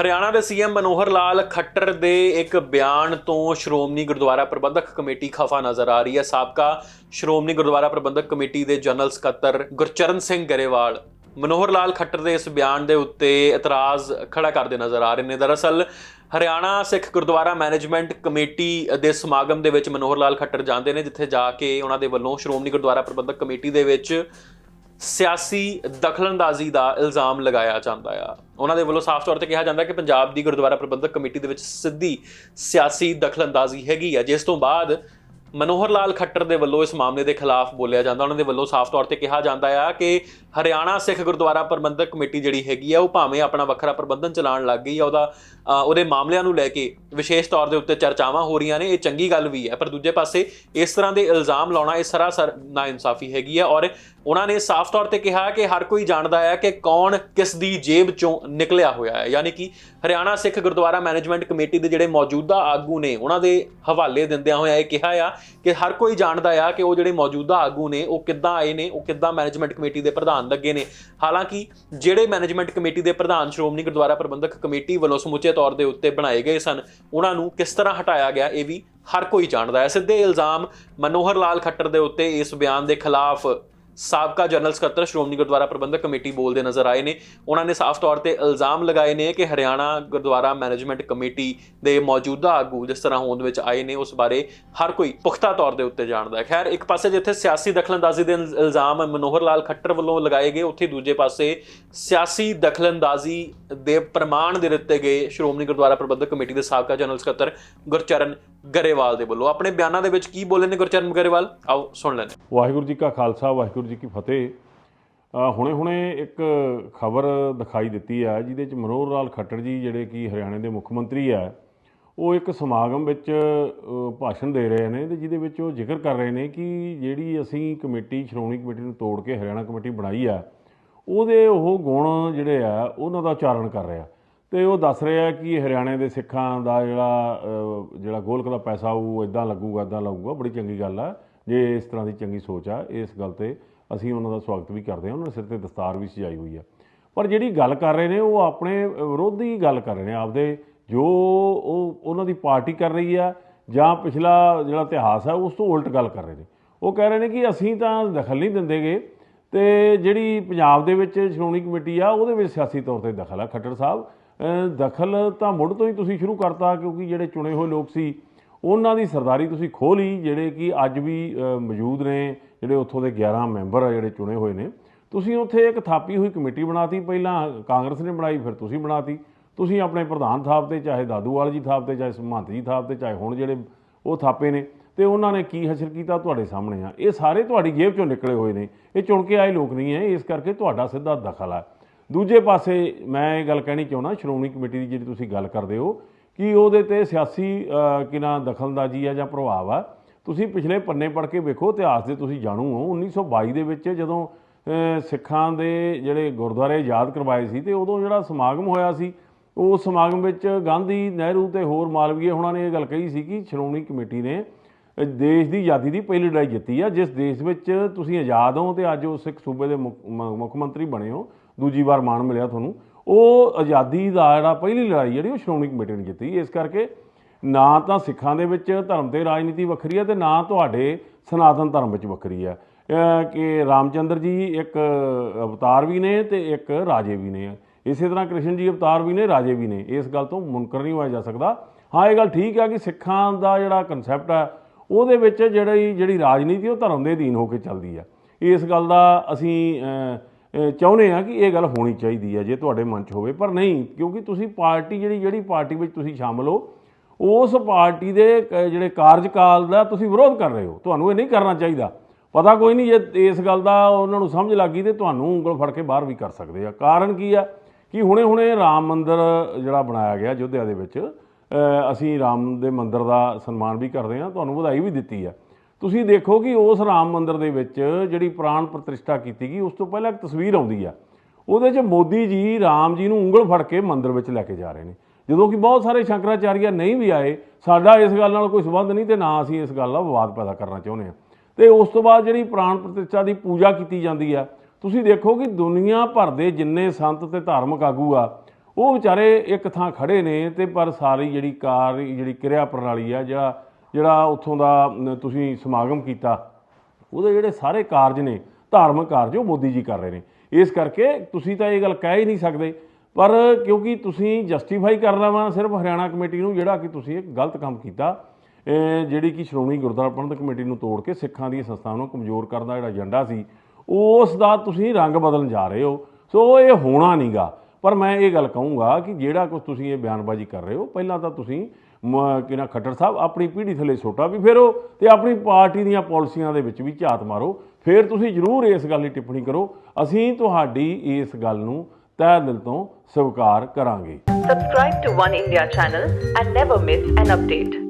ਹਰਿਆਣਾ ਦੇ ਸੀਐਮ ਮਨੋਹਰ ਲਾਲ ਖੱਟਰ ਦੇ ਇੱਕ ਬਿਆਨ ਤੋਂ ਸ਼੍ਰੋਮਣੀ ਗੁਰਦੁਆਰਾ ਪ੍ਰਬੰਧਕ ਕਮੇਟੀ ਖਫਾ ਨਜ਼ਰ ਆ ਰਹੀ ਹੈ। ਸਾਬਕਾ ਸ਼੍ਰੋਮਣੀ ਗੁਰਦੁਆਰਾ ਪ੍ਰਬੰਧਕ ਕਮੇਟੀ ਦੇ ਜਨਰਲ ਸਕੱਤਰ ਗੁਰਚਰਨ ਸਿੰਘ ਗਰੇਵਾਲ ਮਨੋਹਰ ਲਾਲ ਖੱਟਰ ਦੇ ਇਸ ਬਿਆਨ ਦੇ ਉੱਤੇ ਇਤਰਾਜ਼ ਖੜਾ ਕਰਦੇ ਨਜ਼ਰ ਆ ਰਹੇ ਨੇ। ਦਰਅਸਲ, ਹਰਿਆਣਾ ਸਿੱਖ ਗੁਰਦੁਆਰਾ ਮੈਨੇਜਮੈਂਟ ਕਮੇਟੀ ਦੇ ਸਮਾਗਮ ਦੇ ਵਿੱਚ ਮਨੋਹਰ ਲਾਲ ਖੱਟਰ ਜਾਂਦੇ ਨੇ, ਜਿੱਥੇ ਜਾ ਕੇ ਉਹਨਾਂ ਦੇ ਵੱਲੋਂ ਸ਼੍ਰੋਮਣੀ ਗੁਰਦੁਆਰਾ ਪ੍ਰਬੰਧਕ ਕਮੇਟੀ ਦੇ ਵਿੱਚ ਸਿਆਸੀ ਦਖਲਅੰਦਾਜ਼ੀ ਦਾ ਇਲਜ਼ਾਮ ਲਗਾਇਆ ਜਾਂਦਾ ਆ। ਉਹਨਾਂ ਦੇ ਵੱਲੋਂ ਸਾਫ਼ ਤੌਰ ਤੇ ਕਿਹਾ ਜਾਂਦਾ ਕਿ ਪੰਜਾਬ ਦੀ ਗੁਰਦੁਆਰਾ ਪ੍ਰਬੰਧਕ ਕਮੇਟੀ ਦੇ ਵਿੱਚ ਸਿੱਧੀ ਸਿਆਸੀ ਦਖਲਅੰਦਾਜ਼ੀ ਹੈਗੀ ਆ, ਜਿਸ ਤੋਂ ਬਾਅਦ ਮਨੋਹਰ ਲਾਲ ਖੱਟਰ ਦੇ ਵੱਲੋਂ ਇਸ ਮਾਮਲੇ ਦੇ ਖਿਲਾਫ ਬੋਲਿਆ ਜਾਂਦਾ। ਉਹਨਾਂ ਦੇ ਵੱਲੋਂ ਸਾਫ਼ ਤੌਰ ਤੇ ਕਿਹਾ ਜਾਂਦਾ ਆ ਕਿ ਹਰਿਆਣਾ ਸਿੱਖ ਗੁਰਦੁਆਰਾ ਪ੍ਰਬੰਧਕ ਕਮੇਟੀ ਜਿਹੜੀ ਹੈਗੀ ਆ, ਉਹ ਭਾਵੇਂ ਆਪਣਾ ਵੱਖਰਾ ਪ੍ਰਬੰਧਨ ਚਲਾਉਣ ਲੱਗ ਗਈ ਆ, ਉਹਦਾ ਉਹਦੇ ਮਾਮਲਿਆਂ ਨੂੰ ਲੈ ਕੇ ਵਿਸ਼ੇਸ਼ ਤੌਰ ਦੇ ਉੱਤੇ ਚਰਚਾਵਾਂ ਹੋ ਰਹੀਆਂ ਨੇ। ਇਹ ਚੰਗੀ ਗੱਲ ਵੀ ਹੈ, ਪਰ ਦੂਜੇ ਪਾਸੇ ਇਸ ਤਰ੍ਹਾਂ ਦੇ ਇਲਜ਼ਾਮ ਲਾਉਣਾ ਇਹ ਸਰਾਸਰ ਨਾਇਨਸਾਫੀ ਹੈਗੀ ਹੈ ਔਰ ਉਹਨਾਂ ਨੇ ਸਾਫ਼ ਤੌਰ ਤੇ ਕਿਹਾ ਕਿ ਹਰ ਕੋਈ ਜਾਣਦਾ ਹੈ ਕਿ ਕੌਣ ਕਿਸ ਦੀ ਜੇਬ ਚੋਂ ਨਿਕਲਿਆ ਹੋਇਆ ਹੈ। ਯਾਨੀ ਕਿ ਹਰਿਆਣਾ ਸਿੱਖ ਗੁਰਦੁਆਰਾ ਮੈਨੇਜਮੈਂਟ ਕਮੇਟੀ ਦੇ ਜਿਹੜੇ ਮੌਜੂਦਾ ਆਗੂ ਨੇ, ਉਹਨਾਂ ਦੇ ਹਵਾਲੇ ਦਿੰਦਿਆਂ ਹੋਇਆ ਇਹ ਕਿਹਾ ਆ ਕਿ ਹਰ ਕੋਈ ਜਾਣਦਾ ਆ ਕਿ ਉਹ ਜਿਹੜੇ ਮੌਜੂਦਾ ਆਗੂ ਨੇ, ਉਹ ਕਿੱਦਾਂ ਆਏ ਨੇ, ਉਹ ਕਿੱਦਾਂ ਮੈਨੇਜਮੈਂਟ ਕਮੇਟੀ ਦੇ ਪ੍ਰਧਾਨ ਲੱਗੇ ਨੇ। ਹਾਲਾਂਕਿ ਜਿਹੜੇ ਮੈਨੇਜਮੈਂਟ ਕਮੇਟੀ ਦੇ ਪ੍ਰਧਾਨ ਸ਼੍ਰੋਮਣੀ ਗੁਰਦੁਆਰਾ ਪ੍ਰਬੰਧਕ ਕਮੇਟੀ ਵੱਲੋਂ ਸਮੁੱਚੇ ਤੌਰ ਦੇ ਉੱਤੇ ਬਣਾਏ ਗਏ ਸਨ, ਉਹਨਾਂ ਨੂੰ ਕਿਸ ਤਰ੍ਹਾਂ ਹਟਾਇਆ ਗਿਆ ਇਹ ਵੀ ਹਰ ਕੋਈ ਜਾਣਦਾ ਹੈ। ਸਿੱਧੇ ਇਲਜ਼ਾਮ ਮਨੋਹਰ ਲਾਲ ਖੱਟਰ ਦੇ ਉੱਤੇ ਇਸ ਬਿਆਨ ਦੇ ਖਿਲਾਫ ਸਾਬਕਾ ਜਨਰਲ ਸਕੱਤਰ ਸ਼੍ਰੋਮਣੀ ਗੁਰਦੁਆਰਾ ਪ੍ਰਬੰਧਕ ਕਮੇਟੀ ਬੋਲਦੇ ਨਜ਼ਰ ਆਏ ਨੇ। ਉਹਨਾਂ ਨੇ ਸਾਫ਼ ਤੌਰ ਤੇ ਇਲਜ਼ਾਮ ਲਗਾਏ ਨੇ ਕਿ ਹਰਿਆਣਾ ਗੁਰਦੁਆਰਾ ਮੈਨੇਜਮੈਂਟ ਕਮੇਟੀ ਦੇ ਮੌਜੂਦਾ ਆਗੂ ਜਿਸ ਤਰ੍ਹਾਂ ਹੋਂਦ ਵਿੱਚ ਆਏ ਨੇ, ਉਸ ਬਾਰੇ ਹਰ ਕੋਈ ਪੁਖਤਾ ਤੌਰ ਦੇ ਉੱਤੇ ਜਾਣਦਾ ਹੈ। ਖੈਰ, ਇੱਕ ਪਾਸੇ ਜਿੱਥੇ ਸਿਆਸੀ ਦਖਲਅੰਦਾਜ਼ੀ ਦੇ ਇਲਜ਼ਾਮ ਮਨੋਹਰ ਲਾਲ ਖੱਟਰ ਵੱਲੋਂ ਲਗਾਏ ਗਏ, ਉੱਥੇ ਦੂਜੇ ਪਾਸੇ ਸਿਆਸੀ ਦਖਲਅੰਦਾਜ਼ੀ ਦੇ ਪ੍ਰਮਾਣ ਦੇ ਦਿੱਤੇ ਗਏ ਸ਼੍ਰੋਮਣੀ ਗੁਰਦੁਆਰਾ ਪ੍ਰਬੰਧਕ ਕਮੇਟੀ ਦੇ ਸਾਬਕਾ ਜਨਰਲ ਸਕੱਤਰ ਗੁਰਚਰਨ ਗਰੇਵਾਲ ਦੇ ਵੱਲੋਂ। ਆਪਣੇ ਬਿਆਨਾਂ ਦੇ ਵਿੱਚ ਕੀ ਬੋਲੇ ਨੇ ਗੁਰਚਰਨ ਗਰੇਵਾਲ? ਆਓ ਸੁਣ ਲੈਂਦੇ ਵਾਹਿਗੁਰੂ ਜੀ ਕਾ ਖਾਲਸਾ, ਵਾਹਿਗੁਰੂ ਜੀ ਕੀ ਫਤਿਹ। ਹੁਣੇ-ਹੁਣੇ ਇੱਕ ਖਬਰ ਦਿਖਾਈ ਦਿੱਤੀ ਆ ਜਿਹਦੇ ਚ ਮਨੋਹਰ ਲਾਲ ਖੱਟੜ ਜੀ, ਜਿਹੜੇ ਕਿ ਹਰਿਆਣੇ ਦੇ ਮੁੱਖ ਮੰਤਰੀ ਹੈ, ਉਹ ਇੱਕ ਸਮਾਗਮ ਵਿੱਚ ਭਾਸ਼ਣ ਦੇ ਰਹੇ ਨੇ ਤੇ ਜਿਹਦੇ ਵਿੱਚ ਉਹ ਜ਼ਿਕਰ ਕਰ ਰਹੇ ਨੇ ਕਿ ਜਿਹੜੀ ਅਸੀਂ ਕਮੇਟੀ, ਸ਼੍ਰੋਮਣੀ ਕਮੇਟੀ ਨੂੰ ਤੋੜ ਕੇ ਹਰਿਆਣਾ ਕਮੇਟੀ ਬਣਾਈ ਆ ਉਹਦੇ ਉਹ ਗੁਣ ਜਿਹੜੇ ਆ, ਉਹਨਾਂ ਦਾ ਉਚਾਰਨ ਕਰ ਰਿਹਾ। ਤੇ ਉਹ ਦੱਸ ਰਿਹਾ ਕਿ ਹਰਿਆਣੇ ਦੇ ਸਿੱਖਾਂ ਦਾ ਜਿਹੜਾ ਜਿਹੜਾ ਗੋਲਕ ਦਾ ਪੈਸਾ ਉਹ ਇਦਾਂ ਲੱਗੂਗਾ ਇਦਾਂ ਲੱਗੂਗਾ, ਬੜੀ ਚੰਗੀ ਗੱਲ ਆ, ਜੇ ਇਸ ਤਰ੍ਹਾਂ ਦੀ ਚੰਗੀ ਸੋਚ ਆ, ਇਸ ਗੱਲ ਤੇ ਅਸੀਂ ਉਹਨਾਂ ਦਾ ਸਵਾਗਤ ਵੀ ਕਰਦੇ ਹਾਂ, ਉਹਨਾਂ ਦੇ ਸਿਰ ਤੇ ਦਸਤਾਰ ਵੀ ਸਜਾਈ ਹੋਈ ਆ। ਪਰ ਜਿਹੜੀ ਗੱਲ ਕਰ ਰਹੇ ਨੇ, ਉਹ ਆਪਣੇ ਵਿਰੋਧੀ ਗੱਲ ਕਰ ਰਹੇ ਨੇ, ਆਪਦੇ ਜੋ ਉਹ ਉਹਨਾਂ ਦੀ ਪਾਰਟੀ ਕਰ ਰਹੀ ਆ ਜਾਂ ਪਿਛਲਾ ਜਿਹੜਾ ਇਤਿਹਾਸ ਹੈ ਉਸ ਤੋਂ ਉਲਟ ਗੱਲ ਕਰ ਰਹੇ ਨੇ। ਉਹ ਕਹਿ ਰਹੇ ਨੇ ਕਿ ਅਸੀਂ ਤਾਂ ਦਖਲ ਨਹੀਂ ਦਿੰਦੇਗੇ ਤੇ ਜਿਹੜੀ ਪੰਜਾਬ ਦੇ ਵਿੱਚ ਸ਼੍ਰੋਮਣੀ ਕਮੇਟੀ ਆ, ਉਹਦੇ ਵਿੱਚ ਸਿਆਸੀ ਤੌਰ ਤੇ ਦਖਲ ਆ। ਖੱਟਰ ਸਾਹਿਬ ਦਖਲ ਤਾਂ ਮੁੱਢ ਤੋਂ ਹੀ ਤੁਸੀਂ ਸ਼ੁਰੂ ਕਰਤਾ ਕਿਉਂਕਿ ਜਿਹੜੇ ਚੁਣੇ ਹੋਏ ਲੋਕ ਸੀ ਉਹਨਾਂ ਦੀ ਸਰਦਾਰੀ ਤੁਸੀਂ ਖੋਹ ਲਈ, ਜਿਹੜੇ ਕਿ ਅੱਜ ਵੀ ਮੌਜੂਦ ਨੇ, ਜਿਹੜੇ ਉੱਥੋਂ ਦੇ 11 ਮੈਂਬਰ ਆ ਜਿਹੜੇ ਚੁਣੇ ਹੋਏ ਨੇ। ਤੁਸੀਂ ਉੱਥੇ ਇੱਕ ਥਾਪੀ ਹੋਈ ਕਮੇਟੀ ਬਣਾਤੀ, ਪਹਿਲਾਂ ਕਾਂਗਰਸ ਨੇ ਬਣਾਈ, ਫਿਰ ਤੁਸੀਂ ਬਣਾਤੀ। ਤੁਸੀਂ ਆਪਣੇ ਪ੍ਰਧਾਨ ਥਾਪ ਤੇ, ਚਾਹੇ ਦਾਦੂਵਾਲ ਜੀ ਥਾਪ ਤੇ, ਚਾਹੇ ਮਹੰਤ ਜੀ ਥਾਪ ਤੇ, ਚਾਹੇ ਹੁਣ ਜਿਹੜੇ ਉਹ ਥਾਪੇ ਨੇ, ਤੇ ਉਹਨਾਂ ਨੇ ਕੀ ਹਸਰ ਕੀਤਾ ਤੁਹਾਡੇ ਸਾਹਮਣੇ ਆ। ਇਹ ਸਾਰੇ ਤੁਹਾਡੀ ਜੇਬ ਚੋਂ ਨਿਕਲੇ ਹੋਏ ਨੇ। ਇਹ ਚੁਣ ਕੇ ਆਏ ਲੋਕ ਨਹੀਂ ਹੈ ਇਸ ਕਰਕੇ ਤੁਹਾਡਾ ਸਿੱਧਾ ਦਖਲ ਆ। ਦੂਜੇ ਪਾਸੇ ਮੈਂ ਇਹ ਗੱਲ ਕਹਿਣੀ ਚਾਹੁੰਦਾ, ਸ਼੍ਰੋਮਣੀ ਕਮੇਟੀ ਦੀ ਜਿਹੜੀ ਤੁਸੀਂ ਗੱਲ ਕਰਦੇ ਹੋ ਕਿ ਉਹਦੇ ਤੇ ਸਿਆਸੀ ਅਹ, ਕੀ ਨਾਂ ਦਖਲਅੰਦਾਜ਼ੀ ਆ ਜਾਂ ਪ੍ਰਭਾਵ ਆ? ਤੁਸੀਂ ਪਿਛਲੇ ਪੰਨੇ ਪੜ੍ਹ ਕੇ ਵੇਖੋ ਇਤਿਹਾਸ ਦੇ ਤੁਸੀਂ ਜਾਣੂ ਹੋ। 1922 ਦੇ ਵਿੱਚ ਜਦੋਂ ਸਿੱਖਾਂ ਦੇ ਜਿਹੜੇ ਗੁਰਦੁਆਰੇ ਆਜ਼ਾਦ ਕਰਵਾਏ ਸੀ ਤੇ ਉਦੋਂ ਜਿਹੜਾ ਸਮਾਗਮ ਹੋਇਆ ਸੀ ਉਸ ਸਮਾਗਮ ਵਿੱਚ ਗਾਂਧੀ ਨਹਿਰੂ ਤੇ ਹੋਰ ਮਾਲਵੀਏ ਉਹਨਾਂ ਨੇ ਇਹ ਗੱਲ ਕਹੀ ਸੀ ਕਿ ਸ਼੍ਰੋਮਣੀ ਕਮੇਟੀ ਨੇ ਦੇਸ਼ ਦੀ ਆਜ਼ਾਦੀ ਦੀ ਪਹਿਲੀ ਲੜਾਈ ਜਿੱਤੀ ਆ ਜਿਸ ਦੇਸ਼ ਵਿੱਚ ਤੁਸੀਂ ਆਜ਼ਾਦ ਹੋ ਤੇ ਅੱਜ ਉਹ ਸਿੱਖ ਸੂਬੇ ਦੇ ਮੁੱਖ ਮੁੱਖ ਮੰਤਰੀ ਬਣੇ ਹੋ। ਦੂਜੀ ਵਾਰ ਮਾਣ ਮਿਲਿਆ ਤੁਹਾਨੂੰ। ਉਹ ਆਜ਼ਾਦੀ ਦਾ ਜਿਹੜਾ ਪਹਿਲੀ ਲੜਾਈ ਜਿਹੜੀ ਉਹ ਸ਼੍ਰੋਮਣੀ ਕਮੇਟੀ ਨੇ ਜਿੱਤੀ। ਇਸ ਕਰਕੇ ਨਾ ਤਾਂ ਸਿੱਖਾਂ ਦੇ ਵਿੱਚ ਧਰਮ ਤੇ ਰਾਜਨੀਤੀ ਵੱਖਰੀ ਹੈ ਤੇ ਨਾ ਤੁਹਾਡੇ ਸਨਾਤਨ ਧਰਮ ਵਿੱਚ ਵੱਖਰੀ ਹੈ। ਅਹ ਕਿ ਰਾਮਚੰਦਰ ਜੀ ਇੱਕ ਅਵਤਾਰ ਵੀ ਨੇ ਤੇ ਇੱਕ ਰਾਜੇ ਵੀ ਨੇ। ਇਸੇ ਤਰ੍ਹਾਂ ਕ੍ਰਿਸ਼ਨ ਜੀ ਅਵਤਾਰ ਵੀ ਨੇ, ਰਾਜੇ ਵੀ ਨੇ। ਇਸ ਗੱਲ ਤੋਂ ਮੁਨਕਰ ਨਹੀਂ ਹੋਇਆ ਜਾ ਸਕਦਾ। ਹਾਂ, ਇਹ ਗੱਲ ਠੀਕ ਹੈ ਕਿ ਸਿੱਖਾਂ ਦਾ ਜਿਹੜਾ ਕਨਸੈਪਟ ਹੈ, ਉਹਦੇ ਵਿੱਚ ਜਿਹੜੀ ਜਿਹੜੀ ਰਾਜਨੀਤੀ ਉਹ ਧਰਮ ਦੇ ਅਧੀਨ ਹੋ ਕੇ ਚੱਲਦੀ ਹੈ। ਇਸ ਗੱਲ ਦਾ ਅਸੀਂ ਚਾਹੁੰਦੇ ਆ ਕਿ ਇਹ ਗੱਲ ਹੋਣੀ ਚਾਹੀਦੀ ਹੈ ਜੇ ਤੁਹਾਡੇ ਮਨ 'ਚ ਹੋਵੇ। ਪਰ ਨਹੀਂ, ਕਿਉਂਕਿ ਤੁਸੀਂ ਪਾਰਟੀ ਜਿਹੜੀ ਜਿਹੜੀ ਪਾਰਟੀ ਵਿੱਚ ਤੁਸੀਂ ਸ਼ਾਮਲ ਹੋ, ਉਸ ਪਾਰਟੀ ਦੇ ਜਿਹੜੇ ਕਾਰਜਕਾਲ ਦਾ ਤੁਸੀਂ ਵਿਰੋਧ ਕਰ ਰਹੇ ਹੋ। ਤੁਹਾਨੂੰ ਇਹ ਨਹੀਂ ਕਰਨਾ ਚਾਹੀਦਾ। ਪਤਾ ਕੋਈ ਨਹੀਂ ਜੇ ਇਸ ਗੱਲ ਦਾ ਉਹਨਾਂ ਨੂੰ ਸਮਝ ਲੱਗੀ ਤੇ ਤੁਹਾਨੂੰ ਉਂਗਲ ਫੜ ਕੇ ਬਾਹਰ ਵੀ ਕਰ ਸਕਦੇ ਆ। ਕਾਰਨ ਕੀ ਆ? ਕਿ ਹੁਣੇ-ਹੁਣੇ ਰਾਮ ਮੰਦਿਰ ਜਿਹੜਾ ਬਣਾਇਆ ਗਿਆ ਅਯੁੱਧਿਆ ਦੇ ਵਿੱਚ ਅਸੀਂ ਰਾਮ ਦੇ ਮੰਦਿਰ ਦਾ ਸਨਮਾਨ ਵੀ ਕਰਦੇ ਹਾਂ, ਤੁਹਾਨੂੰ ਵਧਾਈ ਵੀ ਦਿੱਤੀ ਆ। ਤੁਸੀਂ ਦੇਖੋ ਕਿ ਉਸ ਰਾਮ ਮੰਦਿਰ ਦੇ ਵਿੱਚ ਜਿਹੜੀ ਪ੍ਰਾਣ ਪ੍ਰਤਿਸ਼ਠਾ ਕੀਤੀ ਗਈ, ਉਸ ਤੋਂ ਪਹਿਲਾਂ ਇੱਕ ਤਸਵੀਰ ਆਉਂਦੀ ਆ। ਉਹਦੇ 'ਚ ਮੋਦੀ ਜੀ, ਰਾਮ ਜੀ ਨੂੰ ਉਂਗਲ ਫੜ ਕੇ ਮੰਦਿਰ ਵਿੱਚ ਲੈ ਕੇ ਜਾ ਰਹੇ ਨੇ। ਜਦੋਂ ਕਿ ਬਹੁਤ ਸਾਰੇ ਸ਼ੰਕਰਾਚਾਰੀਆ ਨਹੀਂ ਵੀ ਆਏ, ਸਾਡਾ ਇਸ ਗੱਲ ਨਾਲ ਕੋਈ ਸੰਬੰਧ ਨਹੀਂ ਤੇ ਨਾ ਅਸੀਂ ਇਸ ਗੱਲ ਦਾ ਵਿਵਾਦ ਪੈਦਾ ਕਰਨਾ ਚਾਹੁੰਦੇ ਹਾਂ। ਤੇ ਉਸ ਤੋਂ ਬਾਅਦ ਜਿਹੜੀ ਪ੍ਰਾਣ ਪ੍ਰਤਿਸ਼ਠਾ ਦੀ ਪੂਜਾ ਕੀਤੀ ਜਾਂਦੀ ਆ, ਤੁਸੀਂ ਦੇਖੋ ਕਿ ਦੁਨੀਆ ਭਰ ਦੇ ਜਿੰਨੇ ਸੰਤ ਤੇ ਧਾਰਮਿਕ ਆਗੂ ਆ, ਉਹ ਵਿਚਾਰੇ ਇੱਕ ਥਾਂ ਖੜੇ ਨੇ ਤੇ ਪਰ ਸਾਰੀ ਜਿਹੜੀ ਕਾਰ, ਜਿਹੜੀ ਕਿਰਿਆ ਪ੍ਰਣਾਲੀ ਆ, ਜਿਹੜਾ ਜਿਹੜਾ ਉੱਥੋਂ ਦਾ ਤੁਸੀਂ ਸਮਾਗਮ ਕੀਤਾ, ਉਹਦੇ ਜਿਹੜੇ ਸਾਰੇ ਕਾਰਜ ਨੇ, ਧਾਰਮਿਕ ਕਾਰਜ, ਉਹ ਮੋਦੀ ਜੀ ਕਰ ਰਹੇ ਨੇ। ਇਸ ਕਰਕੇ ਤੁਸੀਂ ਤਾਂ ਇਹ ਗੱਲ ਕਹਿ ਹੀ ਨਹੀਂ ਸਕਦੇ, ਪਰ ਕਿਉਂਕਿ ਤੁਸੀਂ ਜਸਟੀਫਾਈ ਕਰਨਾ ਵਾ ਸਿਰਫ ਹਰਿਆਣਾ ਕਮੇਟੀ ਨੂੰ, ਜਿਹੜਾ ਕਿ ਤੁਸੀਂ ਇੱਕ ਗਲਤ ਕੰਮ ਕੀਤਾ ਜਿਹੜੀ ਕਿ ਸ਼੍ਰੋਮਣੀ ਗੁਰਦੁਆਰਾ ਪ੍ਰਬੰਧਕ ਕਮੇਟੀ ਨੂੰ ਤੋੜ ਕੇ ਸਿੱਖਾਂ ਦੀਆਂ ਸੰਸਥਾਵਾਂ ਨੂੰ ਕਮਜ਼ੋਰ ਕਰਨ ਦਾ ਜਿਹੜਾ ਏਜੰਡਾ ਸੀ, ਉਸ ਦਾ ਤੁਸੀਂ ਰੰਗ ਬਦਲਣ ਜਾ ਰਹੇ ਹੋ। ਸੋ ਇਹ ਹੋਣਾ ਨਹੀਂਗਾ ਪਰ ਮੈਂ ਇਹ ਗੱਲ ਕਹੂੰਗਾ ਕਿ ਜਿਹੜਾ ਕੁਝ ਤੁਸੀਂ ਇਹ ਬਿਆਨਬਾਜ਼ੀ ਕਰ ਰਹੇ ਹੋ, ਪਹਿਲਾਂ ਤਾਂ ਤੁਸੀਂ ਮ- ਖੱਟਰ ਸਾਹਿਬ, ਆਪਣੀ ਪੀੜ੍ਹੀ ਥੱਲੇ ਛੋਟਾ ਵੀ ਫੇਰੋ ਤੇ ਆਪਣੀ ਪਾਰਟੀ ਦੀਆਂ ਪਾਲਿਸੀਆਂ ਦੇ ਵਿੱਚ ਵੀ ਝਾਤ ਮਾਰੋ। ਫਿਰ ਤੁਸੀਂ ਜ਼ਰੂਰ ਇਸ ਗੱਲ ਦੀ ਟਿੱਪਣੀ ਕਰੋ। ਅਸੀਂ ਤੁਹਾਡੀ ਇਸ ਗੱਲ ਨੂੰ ਤਹਿ ਦਿਲ ਤੋਂ ਸਵੀਕਾਰ ਕਰਾਂਗੇ। Subscribe to One India channel and never miss an update.